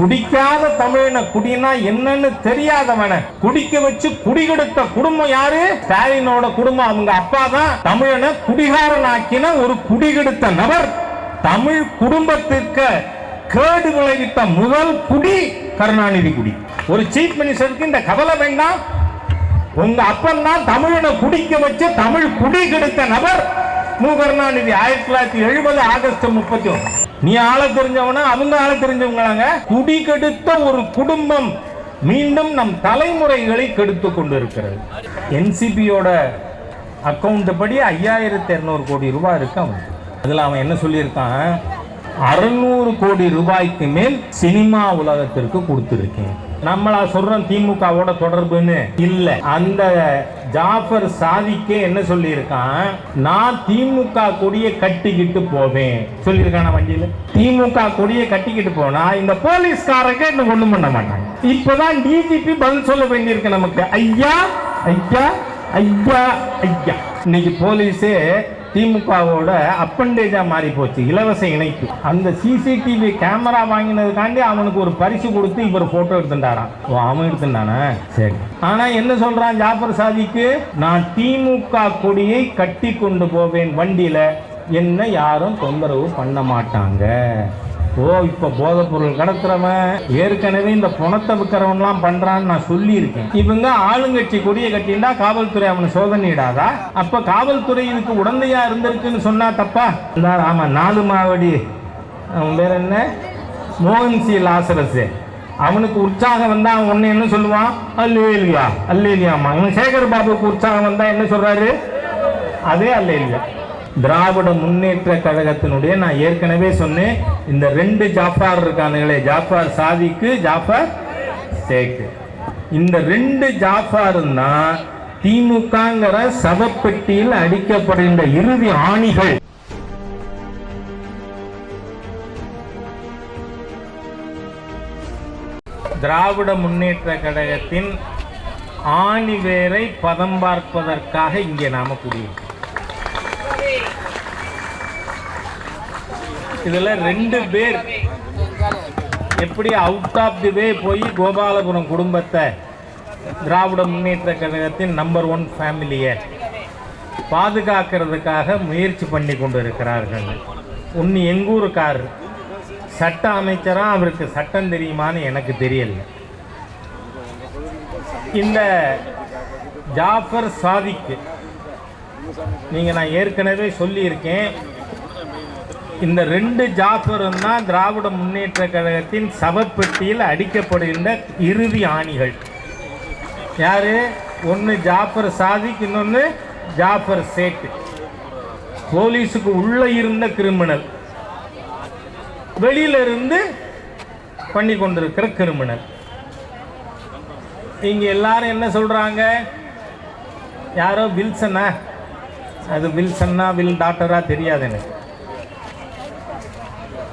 குடிக்காத தமிழன குடினா என்னன்னு தெரியாதவன குடிக்க வச்சு குடிகெடுத்த குடும்பம் யாரு? ஸ்டாலினோட குடும்பம். அவங்க அப்பா தான் தமிழனை குடிகாரன் ஆக்கின ஒரு குடிகெடுத்த நபர். தமிழ் குடும்பத்திற்கு கேடு விளைவித்த முதல் குடி கருணாநிதி குடி. ஒரு சீஃப் மினிஸ்டருக்கு இந்த கவலை வேண்டாம். உங்க அப்பன் தான் தமிழனை குடிக்க வச்சு தமிழ் குடி கெடுத்த நபர். மு. கருணாநிதி ஆயிரத்தி தொள்ளாயிரத்தி எழுபது ஆகஸ்ட் முப்பத்தி ஒன்று. நீ ஆள தெரிஞ்சவனா அவங்க ஆள தெரிஞ்சவங்களாங்க? குடி கெடுத்த ஒரு குடும்பம் மீண்டும் நம் தலைமுறைகளை கெடுத்து கொண்டிருக்கிறது. என்சிபியோட அக்கௌண்ட் படி ஐயாயிரத்தி இரநூறு கோடி ரூபாய் இருக்கு அவன் அதில் அவன் என்ன சொல்லியிருக்கான்? அறுநூறு கோடி ரூபாய்க்கு மேல் சினிமா உலகத்திற்கு கொடுத்துருக்கேன். நம்மளா சொல்றோம் திமுகவோட தொடர்புன்னு. இல்ல. அந்த ஜாஃபர் சாதிக்கே என்ன சொல்லியிருக்கான்? நான் திமுக கொடியை கட்டிக்கிட்டு போவேன். சொல்லியிருக்கான வண்டியில? திமுக கொடியை கட்டிக்கிட்டு போனா இந்த போலீஸ்காரங்க என்ன ஒண்ணும் பண்ண மாட்டாங்க. இப்பதான் டிஜிபி பதில் சொல்ல வேண்டியிருக்கு நமக்கு. ஐயா ஐயா ஐயா ஐயா. இன்னைக்கு போலீஸே திமுகவோட அப்பண்டேஜா மாறி போச்சு. இலவச இணைப்பு. அந்த சிசிடிவி கேமரா வாங்கினதுக்காண்டி அவனுக்கு ஒரு பரிசு கொடுத்து இவர் போட்டோ எடுத்துட்டாரான் ஓ அவன் எடுத்துட்டானா? சரி. ஆனால் என்ன சொல்கிறான் ஜாஃபர் சாதிக்கு? நான் திமுக கொடியை கட்டி கொண்டு போவேன் வண்டியில். என்ன யாரும் தொந்தரவு பண்ண மாட்டாங்க. ஓ இப்போ போதைப் பொருள் கடத்துறவன். ஏற்கனவே இந்த பணத்தை விற்கிறவன்லாம் பண்றான்னு நான் சொல்லியிருக்கேன். இவங்க ஆளுங்கட்சி கொடியை கட்டிண்டா காவல்துறை அவனை சோதனையிடாதா அப்ப காவல்துறை இதுக்கு உடந்தையா இருந்திருக்குன்னு சொன்னா தப்பா? ஆமாம் ஆமா நாலு மாவடி. அவன் பேர் என்ன? மோகன் சி. அவனுக்கு உற்சாகம் வந்தால் அவன் ஒன்று என்ன சொல்லுவான்? அல்லேலியா. அல்லேலியாமா அவன் சேகர் பாபுக்கு உற்சாகம் வந்தால் என்ன சொல்கிறாரு அதே அல்லேலியா. திராவிட முன்னேற்ற கழகத்தினுடைய நான் ஏற்கனவே சொன்னேன் இந்த ரெண்டு ஜாஃபார் இருக்கானுங்களே ஜாஃபார் சாதிக்கு ஜாஃபர் சேக்கு. இந்த ரெண்டு ஜாஃபாரும் தான் திமுகங்கிற சவப்பெட்டியில் அடிக்கப்படுகின்ற இறுதி ஆணிகள். திராவிட முன்னேற்ற கழகத்தின் ஆணி வேரை பதம் பார்ப்பதற்காக இங்கே நாம குடியிருக்கோம் இதில் ரெண்டு பேர் எப்படி அவுட் ஆஃப் தி வே போய் கோபாலபுரம் குடும்பத்தை திராவிட முன்னேற்ற கழகத்தின் நம்பர் ஒன் ஃபேமிலியை பாதுகாக்கிறதுக்காக முயற்சி பண்ணி கொண்டு இருக்கிறார்கள் ஒன்று எங்கூருக்கார் சட்ட அமைச்சராக அவருக்கு சட்டம் தெரியுமான்னு எனக்கு தெரியல. இந்த ஜாஃபர் சாதிக்கு நீங்கள் நான் ஏற்கனவே சொல்லியிருக்கேன். இந்த ரெண்டு ஜாஃபரும் தான் திராவிட முன்னேற்ற கழகத்தின் சவப்பெட்டியில் அடிக்கப்படுகின்ற இறுதி ஆணிகள். யார்? ஒன்று ஜாஃபர் சாதிக் இன்னொன்று ஜாஃபர் சேட்டு போலீஸுக்கு உள்ளே இருந்த கிரிமினல். வெளியில இருந்து பண்ணி கொண்டிருக்கிற கிரிமினல். இங்கே எல்லாரும் என்ன சொல்கிறாங்க யாரோ வில்சனா? அது வில்சன்னா வில் டாக்டராக தெரியாது எனக்கு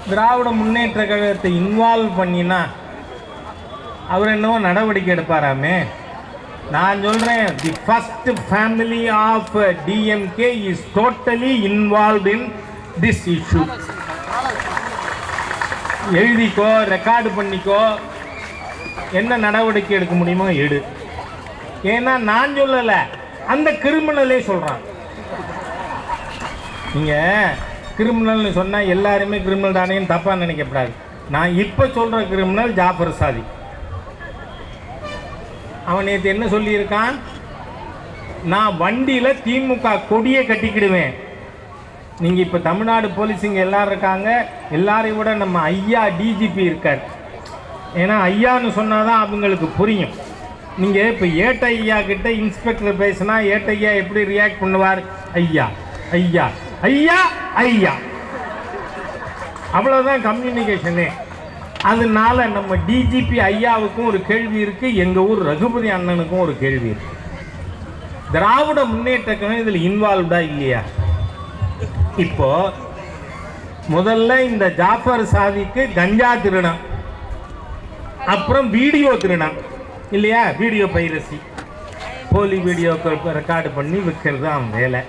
திராவிட முன்னேற்ற கழகத்தை இன்வால்வ் பண்ணினா அவர் என்னவோ நடவடிக்கை எடுப்பாராமே? நான் சொல்கிறேன் the first family of DMK is totally involve in this issue எழுதிக்கோ record பண்ணிக்கோ என்ன நடவடிக்கை எடுக்க முடியுமோ எடு. ஏன்னா நான் சொல்லலை அந்த கிரிமினலே சொல்கிறான் நீங்கள் கிரிமினல்னு சொன்னால் எல்லாருமே கிரிமினல் தானேன்னு தப்பாக நினைக்கக்கூடாது நான் இப்போ சொல்கிற கிரிமினல் ஜாஃபர் சாதி. அவன் நேற்று என்ன சொல்லியிருக்கான்? நான் வண்டியில் திமுக கொடியை கட்டிக்கிடுவேன். நீங்கள் இப்போ தமிழ்நாடு போலீஸுங்க எல்லோரும் இருக்காங்க. எல்லாரையும் விட நம்ம ஐயா டிஜிபி இருக்கார். ஏன்னா ஐயான்னு சொன்னால் தான் அவங்களுக்கு புரியும். நீங்கள் இப்போ ஏட்ட ஐயா கிட்ட இன்ஸ்பெக்டர் பேசினா ஏட்ட ஐயா எப்படி ரியாக்ட் பண்ணுவார்? ஐயா ஐயா. ஐயா ஐயா. அவ்வளோதான் கம்யூனிகேஷனே அதனால நம்ம டிஜிபி ஐயாவுக்கும் ஒரு கேள்வி இருக்கு எங்க ஊர் ரகுபதி அண்ணனுக்கும் ஒரு கேள்வி இருக்கு. திராவிட முன்னேற்ற கழகம் இதில் இன்வால்வ்டா இல்லையா? இப்போ முதல்ல இந்த ஜாஃபர் சாதிக்கு கஞ்சா திருடம் அப்புறம் வீடியோ திருடம் இல்லையா? Video piracy. போலி வீடியோ ரெக்கார்டு பண்ணி விற்கிறது அவன் வேலை.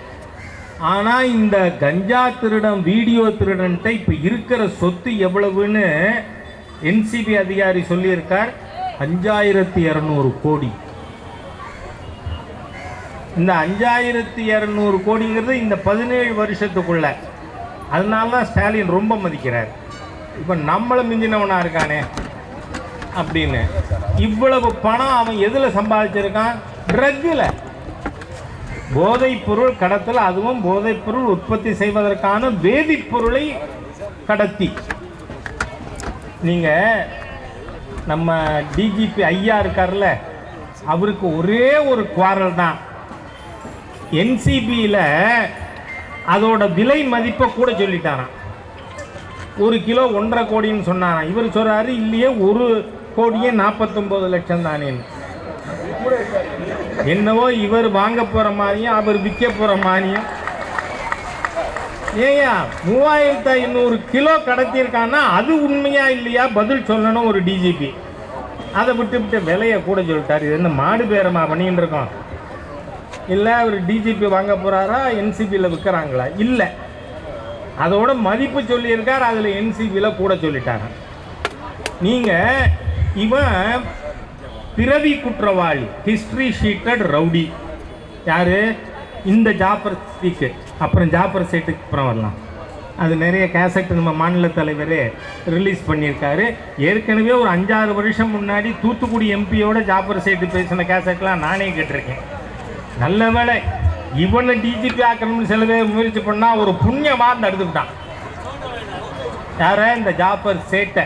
ஆனால் இந்த கஞ்சா திருடன் வீடியோ திருடன்ட்ட இப்போ இருக்கிற சொத்து எவ்வளவுன்னு என்சிபி அதிகாரி சொல்லியிருக்கார். அஞ்சாயிரத்தி இரநூறு கோடி. இந்த அஞ்சாயிரத்தி இரநூறு கோடிங்கிறது இந்த பதினேழு வருஷத்துக்குள்ள. அதனால தான் ஸ்டாலின் ரொம்ப மதிக்கிறார். இப்போ நம்மளை மிஞ்சினவனாக இருக்கானே அப்படின்னு. இவ்வளவு பணம் அவன் எதில் சம்பாதிச்சிருக்கான்? ட்ரக்கில். போதைப் பொருள் கடத்தல் அதுவும் போதைப் பொருள் உற்பத்தி செய்வதற்கான வேதிப்பொருளை கடத்தி. நீங்கள் நம்ம டிஜிபி ஐயா இருக்கார்ல அவருக்கு ஒரே ஒரு குவாரல் தான். என்சிபியில் அதோட விலை மதிப்பை கூட சொல்லிட்டாராம். ஒரு கிலோ ஒன்றரை கோடின்னு சொன்னாராம். இவர் சொல்கிறாரு இல்லையே ஒரு கோடியே நாற்பத்தொம்போது லட்சம் தானேன்னு. என்னவோ இவர் வாங்க போற மாதிரியும் அவர் விற்க போற மாதிரியும். ஏயா மூவாயிரத்து ஐநூறு கிலோ கடத்தியிருக்கான்னா அது உண்மையா இல்லையா? பதில் சொல்லணும் ஒரு டிஜிபி அதை விட்டு விட்டு விலையை கூட சொல்லிட்டார். இது என்ன மாடு பேரமா பண்ணிட்டு இருக்கோம்? இல்லை அவர் டிஜிபி வாங்க போகிறாரா என்சிபியில் விற்கிறாங்களா இல்லை. அதோட மதிப்பு சொல்லியிருக்கார் அதில் என்சிபியில் கூட சொல்லிட்டாங்க. நீங்கள் இவன் பிறவி குற்றவாளி ஹிஸ்ட்ரி ஷீட்டட் ரவுடி யார்? இந்த ஜாப்பர் ஸ்பீக்கு அப்புறம் ஜாப்பர் சேட்டுக்கு அப்புறம் வரலாம். அது நிறைய கேசட் நம்ம மாநில தலைவர் ரிலீஸ் பண்ணியிருக்காரு. ஏற்கனவே ஒரு அஞ்சாறு வருஷம் முன்னாடி தூத்துக்குடி எம்பியோட ஜாப்பர் சேட்டு பேசின கேசட்லாம் நானே கேட்டிருக்கேன். நல்ல வேலை இவனை டிஜிபி ஆக்கணும்னு சில பேர் முயற்சி பண்ணால் ஒரு புண்ணியமாக தடுத்துக்கிட்டான் யார? இந்த ஜாப்பர் சேட்டை.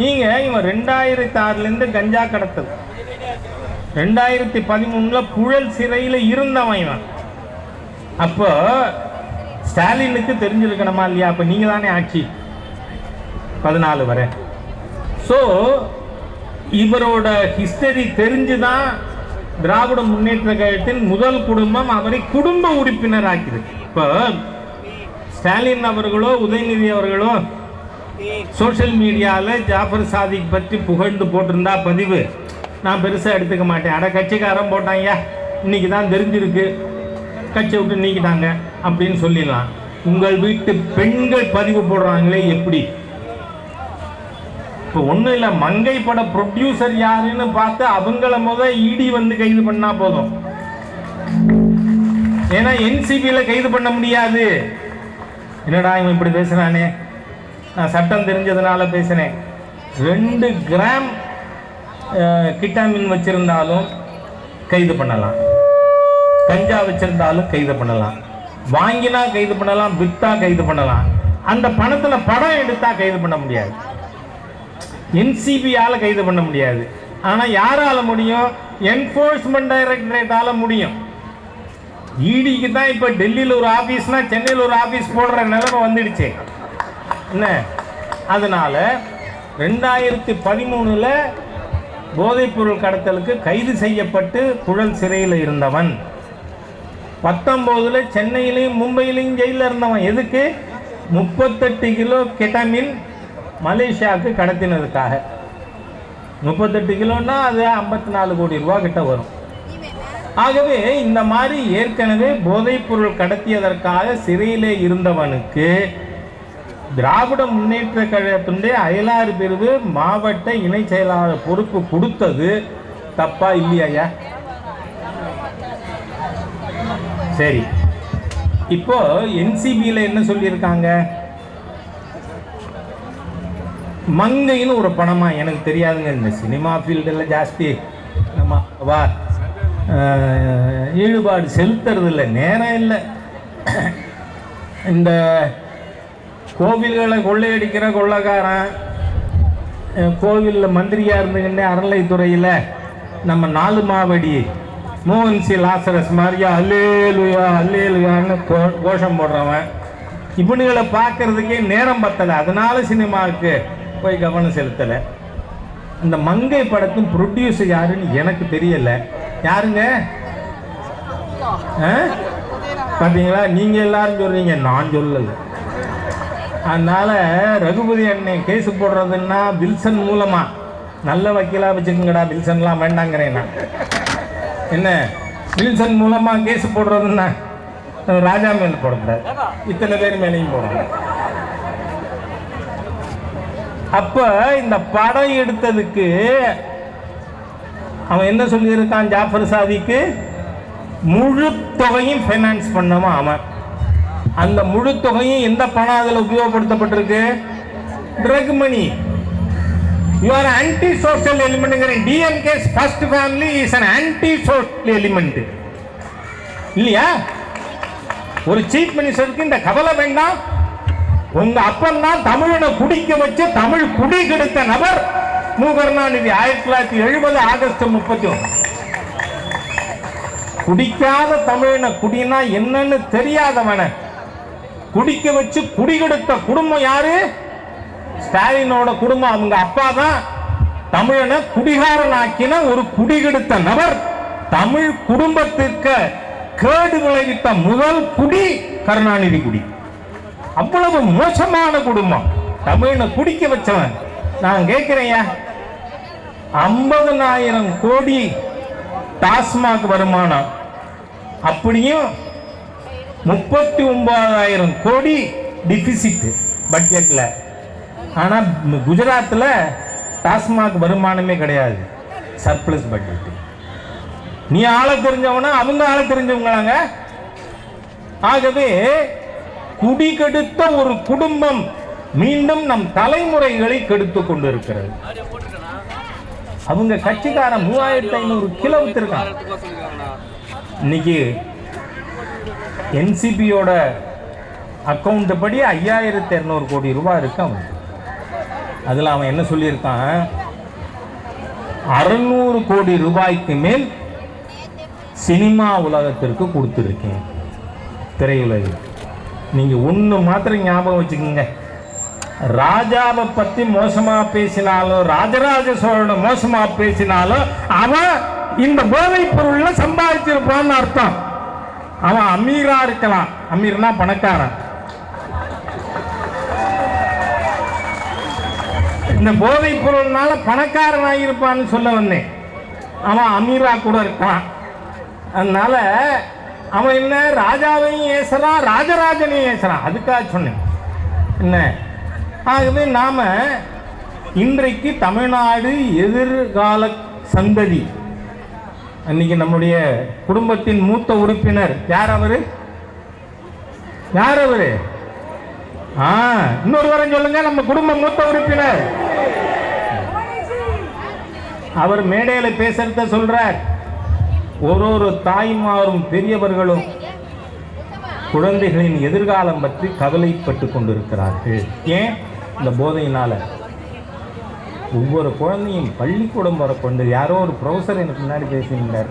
நீங்க இவன் ரெண்டாயிரத்தி ஆறுலேருந்து கஞ்சா கடத்தல். ரெண்டாயிரத்தி பதிமூணுல புழல் சிறையில் இருந்தவன் இவன். அப்போ ஸ்டாலினுக்கு தெரிஞ்சிருக்கணுமா இல்லையா? அப்போ நீங்க தானே ஆட்சி. பதினாலு வரை. ஸோ இவரோட ஹிஸ்டரி தெரிஞ்சுதான் திராவிட முன்னேற்ற கழகத்தின் முதல் குடும்பம் அவரை குடும்ப உறுப்பினர் ஆக்கிது இப்போ ஸ்டாலின் அவர்களோ உதயநிதி அவர்களோ சோஷியல் மீடியாவில் ஜாஃபர் சாதிக் பற்றி புகழ்ந்து போட்டிருந்தா பதிவு. நான் பெருசாக எடுத்துக்க மாட்டேன். அட கட்சிக்காரன் போட்டாங்க இன்னைக்கு தான் தெரிஞ்சிருக்கு. கட்சி விட்டு நீக்கிட்டாங்க அப்படின்னு சொல்லிடலாம். உங்கள் வீட்டு பெண்கள் பதிவு போடுறாங்களே எப்படி? இப்போ ஒன்றும் இல்லை மங்கை பட ப்ரொடியூசர் யாருன்னு பார்த்து அவங்கள முத இடி வந்து கைது பண்ணா போதும். ஏன்னா என்சிபியில் கைது பண்ண முடியாது. என்னடா இவன் இப்படி பேசுகிறானே நான் சட்டம் தெரிஞ்சதுனால பேசினேன். ரெண்டு கிராம் கிட்டாமின் வச்சுருந்தாலும் கைது பண்ணலாம். கஞ்சா வச்சுருந்தாலும் கைது பண்ணலாம். வாங்கினா கைது பண்ணலாம் விற்றா கைது பண்ணலாம். அந்த பணத்தில் படம் எடுத்தால் கைது பண்ண முடியாது. என்சிபியால் கைது பண்ண முடியாது. ஆனால் யாரால் முடியும்? என்ஃபோர்ஸ்மெண்ட் டைரக்டரேட்டால் முடியும். இடிக்கு தான் இப்போ டெல்லியில் ஒரு ஆஃபீஸ்னால் சென்னையில் ஒரு ஆஃபீஸ் போடுற நிலைமை வந்துடுச்சு. என்ன? அதனால் ரெண்டாயிரத்தி பதிமூணில் போதைப்பொருள் கடத்தலுக்கு கைது செய்யப்பட்டு புழல் சிறையில் இருந்தவன். பத்தொம்போதில் சென்னையிலையும் மும்பையிலையும் ஜெயிலில் இருந்தவன். எதுக்கு? முப்பத்தெட்டு கிலோ கெட்டமின் மலேசியாவுக்கு கடத்தினதுக்காக. முப்பத்தெட்டு கிலோன்னா அது ஐம்பத்தி நாலு கோடி ரூபா கிட்ட வரும். ஆகவே இந்த மாதிரி ஏற்கனவே போதைப்பொருள் கடத்தியதற்காக சிறையிலே இருந்தவனுக்கு திராவிட முன்னேற்ற கழகத்தினுடைய அயலாறு பிரிவு மாவட்ட இணை செயலாளர் பொறுப்பு கொடுத்தது தப்பா இல்லையா சரி. இப்போ என்சிபியில் என்ன சொல்லியிருக்காங்க? மங்கைன்னு ஒரு பணமா எனக்கு தெரியாதுங்க. இந்த சினிமா ஃபீல்டில் ஜாஸ்தி. நம்ம வா. ஈடுபாடு செலுத்துறது இல்லை நேரம் இல்லை. இந்த கோவில்களை கொள்ளையடிக்கிற கொள்ளைக்காரன் கோவிலில் மந்திரியாக இருந்துக்கிட்டே அறநிலைத்துறையில் நம்ம நாலு மாவடி மோகன் சி லாசரஸ் மாதிரியா அல்லேலுயா அல்லேலுயான்னு கோ- கோஷம் போடுறவன். இவனுங்களை பார்க்கறதுக்கே நேரம் பத்தலை. அதனால சினிமாவுக்கு போய் கவனம் செலுத்தலை. இந்த மங்கை படத்தின் ப்ரொடியூசர் யாருன்னு எனக்கு தெரியலை. யாருங்க? ஆ? நீங்கள் எல்லாரும் சொல்கிறீங்க நான் சொல்லலை. அதனால் ரகுபதி அண்ணே கேஸ் போடுறதுன்னா வில்சன் மூலமாக நல்ல வக்கீலாக வச்சுக்கோங்கடா வில்சன்லாம் வேண்டாங்கிறேன் நான். என்ன? வில்சன் மூலமாக கேஸ் போடுறதுன்னா ராஜா மேல் போடக்கூடாது இத்தனை பேர் மேலேயும் போடணும் அப்போ இந்த படம் எடுத்ததுக்கு அவன் என்ன சொல்லியிருக்கான் ஜாஃபர் சாதிக்கு? முழு தொகையும் ஃபைனான்ஸ் பண்ணவன் அவன். அந்த முழு தொகையும் எந்த பணம் அதில் உபயோகப்படுத்தப்பட்டிருக்கு? Drug money you are anti social எலிமெண்ட்ங்கிற DMK first family is an anti social element இல்லையா? ஒரு சீஃப் மினிஸ்டருக்கு இந்த கவலை வேண்டாம். உங்க அப்பன் தான் தமிழனை குடிக்க வச்சு தமிழ் குடி கெடுத்த நபர் மு கருணாநிதி ஆயிரத்தி தொள்ளாயிரத்தி எழுபது ஆகஸ்ட் முப்பத்தி ஒன்று குடிக்காத தமிழனை குடினா என்னன்னு தெரியாதவன குடிக்க வச்சு குடிகெடுத்த குடும்பம் யாரு? ஸ்டாலினோட குடும்பம். அவங்க அப்பா தான் தமிழனை குடிகாரன் ஆக்கின ஒரு குடிகெடுத்த நபர். தமிழ் குடும்பத்திற்கு கேடு விளைவித்த முதல் குடி கருணாநிதி குடி. அவ்வளவு மோசமான குடும்பம். தமிழனை குடிக்க வச்சவன். நான் கேட்கிறேன் ஐம்பதனாயிரம் கோடி டாஸ்மாக் வருமானம். அப்படியும் முப்பத்தி ஒன்பதாயிரம் கோடி டிபிசிட் பட்ஜெட்டில் ஆனால் குஜராத்தில் டாஸ்மாக் வருமானமே கிடையாது. சர்ப்ளஸ் பட்ஜெட் நீ ஆள தெரிஞ்சவனா அவங்க ஆள தெரிஞ்சவங்களாங்க. ஆகவே குடி கெடுத்த ஒரு குடும்பம் மீண்டும் நம் தலைமுறைகளை கெடுத்து கொண்டிருக்கிறது. அவங்க கட்சிக்காரன் மூவாயிரத்தி ஐநூறு கிலோ வித்திருக்கான். இன்னைக்கு என்சிபியோட அக்கௌண்ட் படி ஐயாயிரத்தி இரநூறு கோடி ரூபாய் இருக்கு அவன் அதில் அவன் என்ன சொல்லியிருக்கான்? அறுநூறு கோடி ரூபாய்க்கு மேல் சினிமா உலகத்திற்கு கொடுத்துருக்கேன். திரையுலகில். நீங்கள் ஒன்று மாத்திரம் ஞாபகம் வச்சுக்கோங்க. ராஜாவை பற்றி மோசமாக பேசினாலும் ராஜராஜ சோழனை மோசமாக பேசினாலும் அவன் இந்த போதைப் பொருள்ல சம்பாதிச்சிருப்பான்னு அர்த்தம். அவன் அமீரா இருக்கலாம். அமீர்னா பணக்காரன். இந்த போதைப் பொருள்னால பணக்காரன் ஆகியிருப்பான்னு சொல்ல வந்தேன். அவன் அமீரா கூட இருக்கான். அதனால அவன் என்ன ராஜாவையும் ஏசுறான் ராஜராஜனையும் ஏசுறான். அதுக்காக சொன்னேன். என்ன? ஆகவே நாம இன்றைக்கு தமிழ்நாடு எதிர்கால சந்ததி அன்னைக்கு நம்முடைய குடும்பத்தின் மூத்த உறுப்பினர் யார் அவரு? யார் அவரு? ஆ இன்னொரு வாரம் சொல்லுங்க நம்ம குடும்ப மூத்த உறுப்பினர். அவர் மேடையில் பேசுறத சொல்றார். ஒரு ஒரு தாய்மாரும் பெரியவர்களும் குழந்தைகளின் எதிர்காலம் பற்றி கவலைப்பட்டு கொண்டிருக்கிறார்கள். ஏன்? இந்த போதையினால. ஒவ்வொரு குழந்தையும் பள்ளிக்கூடம் வர கொண்டு யாரோ ஒரு ப்ரொஃபஸர் எனக்கு முன்னாடி பேசியிருந்தார்.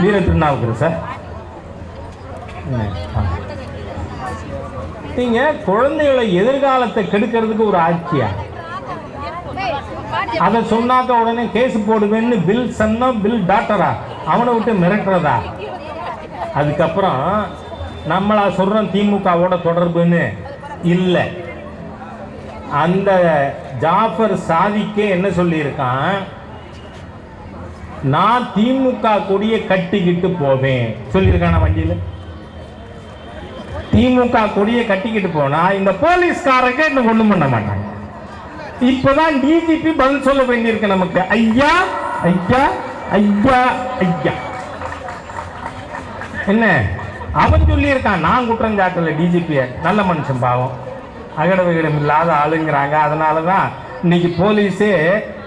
வீர திருநாவுக்கர் சார் நீங்க குழந்தைகளை எதிர்காலத்தை கெடுக்கிறதுக்கு ஒரு ஆட்சியா? அதை சொன்னாக்க உடனே கேஸ் போடுவேன்னு பில் சன்னோ பில் டாக்டரா? அவனை விட்டு மிரட்டுறதா? அதுக்கப்புறம் நம்மளா சொல்றோம் திமுகவோட தொடர்புன்னு. இல்லை. அந்த ஜாஃபர் சாதிக்கே என்ன சொல்லியிருக்கான்? நான் திமுக கொடியை கட்டிக்கிட்டு போவேன். சொல்லியிருக்கான வண்டியில்? திமுக கொடியை கட்டிக்கிட்டு போனா இந்த போலீஸ்காரங்க இன்னும் ஒண்ணும் பண்ண மாட்டாங்க. இப்பதான் டிஜிபி பதில் சொல்ல வேண்டியிருக்கு நமக்கு. ஐயா ஐயா ஐயா ஐயா. என்ன? அவன் சொல்லியிருக்கான் நான் குற்றம் சாட்டல டிஜிபிய நல்ல மனுஷன் பாவம். அகட விகடம் இல்லாத ஆளுங்கிறாங்க. அதனால தான் இன்னைக்கு போலீஸே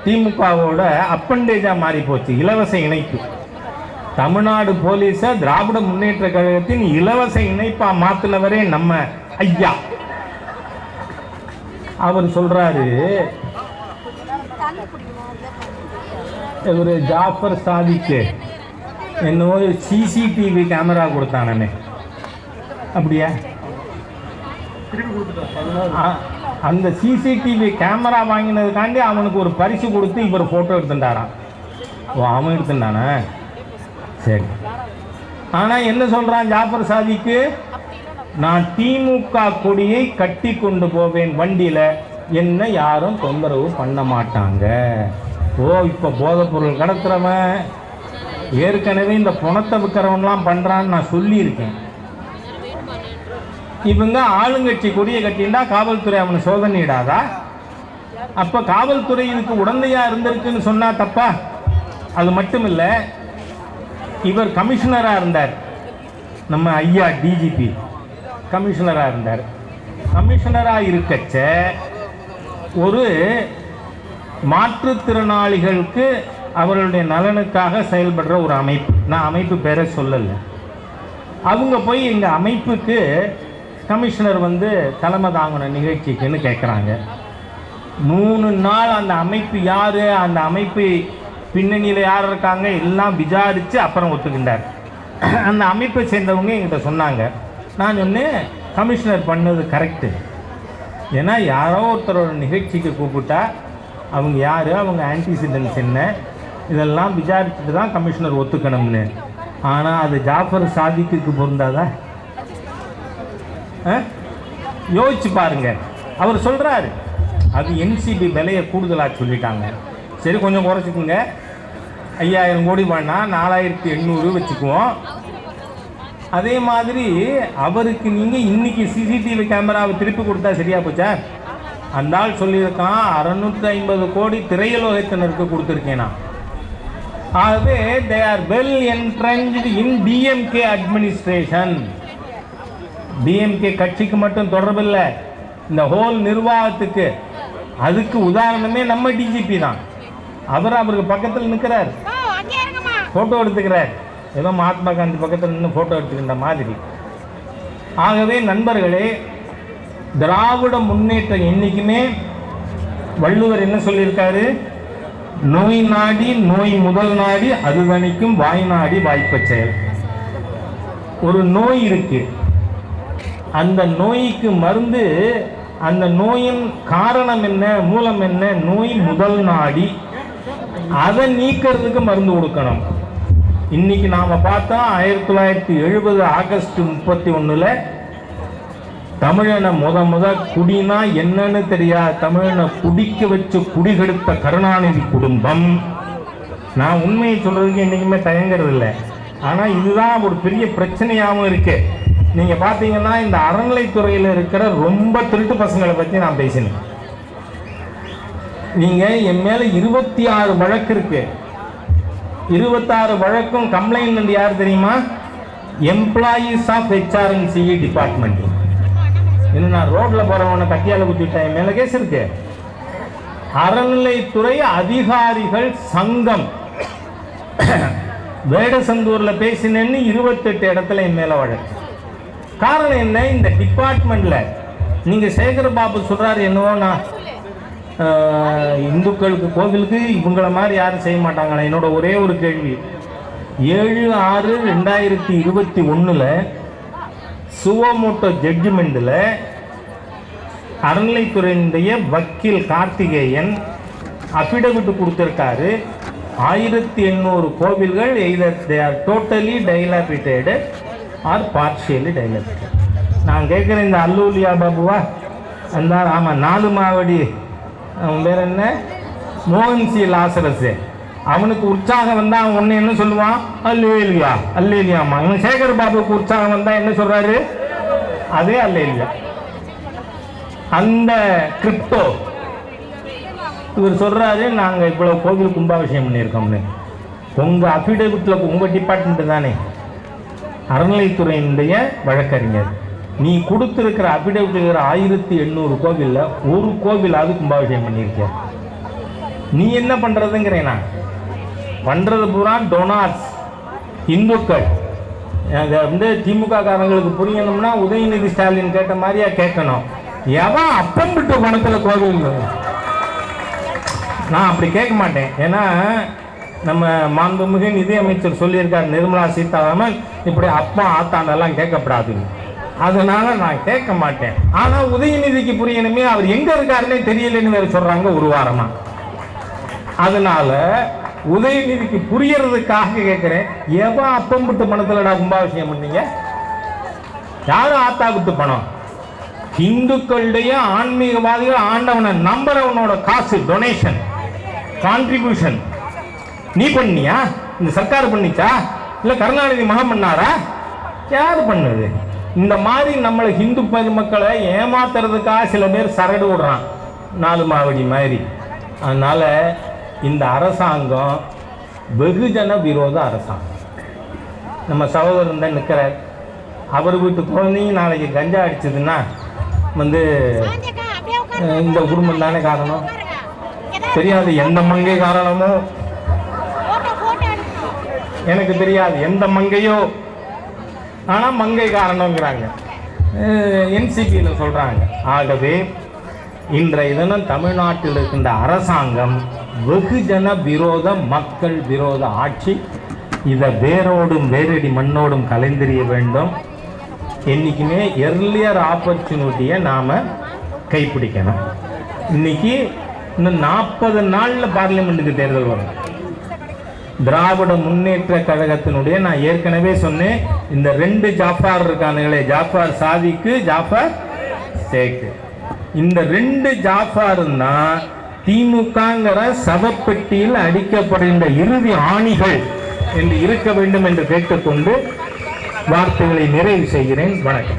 திமுகவோட அப்பண்டேஜாக மாறி போச்சு. இலவச இணைப்பு. தமிழ்நாடு போலீஸை திராவிட முன்னேற்ற கழகத்தின் இலவச இணைப்பாக மாற்றினவரே நம்ம ஐயா. அவர் சொல்கிறாரு இவர் ஜாஃபர் சாதிக்கு என்னோ சிசிடிவி கேமரா கொடுத்தானே. அப்படியா? அந்த சிசிடிவி கேமரா வாங்கினதுக்காண்டி அவனுக்கு ஒரு பரிசு கொடுத்து இவர் போட்டோ எடுத்துட்டாராம். ஓ அவன் எடுத்துட்டானே? சரி. ஆனா என்ன சொல்றான் ஜாஃபர் சாதிக்கு? நான் திமுக கொடியை கட்டி கொண்டு போவேன் வண்டியில. என்ன யாரும் தொந்தரவு பண்ண மாட்டாங்க. ஓ இப்போ போதைப் பொருள் கடத்துறவன். ஏற்கனவே இந்த பணத்தை விற்கிறவன்லாம் பண்றான்னு நான் சொல்லியிருக்கேன். இவங்க ஆளுங்கட்சி கொடியை கட்டிண்டா காவல்துறை அவனை சோதனையிடாதா அப்ப காவல்துறை இதுக்கு உடந்தையா இருந்திருக்குன்னு சொன்னா தப்பா? அது மட்டும் இல்ல இவர் கமிஷனரா இருந்தார். நம்ம ஐயா டிஜிபி கமிஷனரா இருந்தார். கமிஷனரா இருக்கச்ச ஒரு மாற்றுத்திறனாளிகளுக்கு அவர்களுடைய நலனுக்காக செயல்படுற ஒரு அமைப்பு. நான் அமைப்பு பேரை சொல்லலை. அவங்க போய் எங்கள் அமைப்புக்கு கமிஷனர் வந்து தலைமை தாங்கின நிகழ்ச்சிக்குன்னு கேட்குறாங்க மூணு நாள் அந்த அமைப்பு யார் அந்த அமைப்பு பின்னணியில் யார் இருக்காங்க எல்லாம் விசாரித்து அப்புறம் ஒத்துக்கிட்டார். அந்த அமைப்பை சேர்ந்தவங்க என்கிட்ட சொன்னாங்க. நான் சொன்னேன் கமிஷனர் பண்ணது கரெக்டு. ஏன்னா யாரோ ஒருத்தரோட நிகழ்ச்சிக்கு கூப்பிட்டா அவங்க யார் அவங்க ஆன்டிசிடென்ட்ஸ் என்ன இதெல்லாம் விசாரிச்சுட்டு தான் கமிஷனர் ஒத்துக்கணும்னு. ஆனால் அது ஜாஃபர் சாதிக்குக்கு பொருந்தாதான் யோசிச்சு பாருங்க. அவர் சொல்கிறாரு அது என்சிபி விலையை கூடுதலாக சொல்லிட்டாங்க. சரி கொஞ்சம் குறைச்சிக்கோங்க. ஐயாயிரம் கோடி பண்ணால் நாலாயிரத்தி எண்ணூறு வச்சுக்குவோம். அதே மாதிரி அவருக்கு நீங்கள் இன்றைக்கி சிசிடிவி கேமராவை திருப்பி கொடுத்தா சரியா போச்சா? அந்த ஆள் சொல்லியிருக்கான் அறநூற்றி ஐம்பது கோடி திரையுலகத்தினருக்கு கொடுத்துருக்கேன் நான். ஆகவே they are well entrenched in DMK administration DMK கட்சிக்கு மட்டும் தொடர்பில்லை. இந்த ஹோல் நிர்வாகத்துக்கு. அதுக்கு உதாரணமே நம்ம டிஜிபி தான். அவர் அவருக்கு பக்கத்தில் நிற்கிறார் ஃபோட்டோ எடுத்துக்கிறார். ஏதோ மகாத்மா காந்தி பக்கத்தில் நின்று ஃபோட்டோ எடுத்துக்கின்ற மாதிரி. ஆகவே நண்பர்களே திராவிட முன்னேற்றம் என்றைக்குமே வள்ளுவர் என்ன சொல்லியிருக்காரு? நோய் நாடி நோய் முதல் நாடி அது தணிக்கும் வாய் நாடி வாய்ப்பச் செயல் ஒரு நோய் இருக்கு. அந்த நோய்க்கு மருந்து அந்த நோயின் காரணம் என்ன மூலம் என்ன? நோய் முதல் நாடி. அதை நீக்கிறதுக்கு மருந்து கொடுக்கணும். இன்னைக்கு நாம் பார்த்தா ஆயிரத்தி தொள்ளாயிரத்தி எழுபது ஆகஸ்ட் முப்பத்தி ஒன்றில் தமிழனை முத முத குடினா என்னன்னு தெரியாது. தமிழனை குடிக்க வச்சு குடிகெடுத்த கருணாநிதி குடும்பம். நான் உண்மையை சொல்றதுக்கு என்றைக்குமே தயங்குறது இல்லை. ஆனால் இதுதான் ஒரு பெரிய பிரச்சனையாகவும் இருக்குது நீங்க பாத்தீங்கன்னா இந்த அறநிலைத்துறையில் இருக்கிற ரொம்ப திருட்டு பசங்களை பத்தி நான் பேசினேன். நீங்க என் மேல இருபத்தி ஆறு வழக்கு இருக்கு. இருபத்தாறு வழக்கும் கம்ப்ளைண்ட் யார் தெரியுமா? எம்ப்ளாயீஸ் ஆஃப் ஹெச்ஆர்என்சிஇ டிபார்ட்மெண்ட் இன்னும் நான் ரோட்ல போறவனை கத்தியால குத்திட்டேன். என் மேல கேஸ் இருக்கு. அறநிலைத்துறை அதிகாரிகள் சங்கம். வேடசந்தூர்ல பேசினேன்னு இருபத்தெட்டு இடத்துல என் மேல வழக்கு. காரணம் என்ன? இந்த டிபார்ட்மெண்ட்ல நீங்க சேகர பாபு சொல்றாரு என்னவோ இந்துக்களுக்கு கோவிலுக்கு இவங்கள மாதிரி யாரும் செய்ய மாட்டாங்களா என்னோட ஒரே ஒரு கேள்வி. ஏழு ஆறு ரெண்டாயிரத்தி இருபத்தி ஒன்றில் சுவமோட்டோ ஜட்ஜ்மெண்ட்டில் அறநிலைத்துறையினுடைய வக்கீல் கார்த்திகேயன் அஃபிடவிட் கொடுத்துருக்காரு. ஆயிரத்தி எண்ணூறு கோவில்கள் either they are totally dilapidated or partially dilapidated நான் கேட்குறேன் இந்த அல்லூலியா பாபுவா? அந்த ஆமாம் நாலு மாவடி அவன் பேர் என்ன? மோகன் சி. அவனுக்கு உற்சாகம் வந்தால் அவன் ஒன்று என்ன சொல்லுவான்? அல்லேலியா அல்லேலியாமா இவன் சேகர் பாபுக்கு உற்சாகம் வந்தால் என்ன சொல்கிறாரு அதே அல்லேலியா. அந்த கிரிப்டோ இவர் சொல்கிறாரு நாங்கள் இவ்வளோ கோவில் கும்பாபிஷேகம் பண்ணியிருக்கோம்னு. உங்கள் அஃபிடேவிட்டில் உங்கள் டிபார்ட்மெண்ட்டு தானே. அறநிலைத்துறையினுடைய வழக்கறிஞர். நீ கொடுத்துருக்கிற அஃபிடேவிட் ஆயிரத்தி எண்ணூறு கோவிலில் ஒரு கோவிலாவது கும்பாபிஷேகம் பண்ணியிருக்க நீ என்ன பண்ணுறதுங்கிறேனா நான். பூரா டொனாட்ஸ் இந்துக்கள். அதை வந்து திமுக காரங்களுக்கு புரியணும்னா உதயநிதி ஸ்டாலின் கேட்ட மாதிரியா கேட்கணும். எவன் அப்பம் விட்டு பணத்தில் கோவில் நான் அப்படி கேட்க மாட்டேன். ஏன்னா நம்ம மாண்புமிகு நிதி அமைச்சர் சொல்லியிருக்கார் நிர்மலா சீதாராமன் இப்படி அப்பா ஆத்தாண்டெல்லாம் கேட்கப்படாதுன்னு அதனால நான் கேட்க மாட்டேன். ஆனால் உதயநிதிக்கு புரியணுமே அவர் எங்கே இருக்காருன்னே தெரியலன்னு வேறு சொல்கிறாங்க ஒரு வாரமாக அதனால உதயநிதிக்கு புரியறதுக்காக கேட்குறேன். எவன் அப்பம் விட்டு பணத்தில்டா கும்பாபிஷேகம் பண்ணீங்க? யாரும் ஆத்தா விட்டு பணம்? இந்துக்களுடைய ஆன்மீகவாதிகள் ஆண்டவனை நம்புறவனோட காசு டொனேஷன் கான்ட்ரிபியூஷன் நீ பண்ணியா? இந்த சர்க்கார் பண்ணிச்சா? இல்ல கருணாநிதி மகன் பண்ணாரா? யார் பண்ணது? இந்த மாதிரி நம்மளை ஹிந்து பெருமக்களை ஏமாத்துறதுக்காக சில பேர் சரடு விடுறான். நாலு மாவடி மாதிரி. அதனால இந்த அரசாங்கம் வெகுஜன விரோத அரசாங்கம். நம்ம சகோதரன் தான் நிற்கிறார் அவர் வீட்டு குழந்தையும் நாளைக்கு கஞ்சா அடிச்சதுன்னா வந்து இந்த குடும்பம் தானே காரணம்? தெரியாது எந்த மங்கை காரணமோ எனக்கு தெரியாது. எந்த மங்கையோ? ஆனால் மங்கை காரணங்கிறாங்க என்சிபியில் சொல்கிறாங்க ஆகவே இன்றைய தினம் தமிழ்நாட்டில் இருக்கின்ற அரசாங்கம் வெகுஜன விரோத மக்கள் விரோத ஆட்சி இதை வேரோடும் வேரடி மண்ணோடும் கலைந்தெறிய வேண்டும். என்றைக்குமே எர்லியர் ஆப்பர்ச்சுனிட்டியை நாம் கைப்பிடிக்கணும். இன்றைக்கி இன்னும் நாற்பது நாளில் பார்லிமெண்ட்டுக்கு தேர்தல் வரும். திராவிட முன்னேற்ற கழகத்தினுடைய நான் ஏற்கனவே சொன்னேன் இந்த ரெண்டு ஜாஃபார் இருக்கானுங்களே ஜாஃபார் சாதிக்கு ஜாஃபார் சேக்கு. இந்த ரெண்டு ஜாஃபாரும் தான் திமுகங்கிற சவப்பெட்டியில் அடிக்கப்படுகின்ற இறுதி ஆணிகள் என்று இருக்க வேண்டும் என்று கேட்டுக்கொண்டு வார்த்தைகளை நிறைவு செய்கிறேன். வணக்கம்.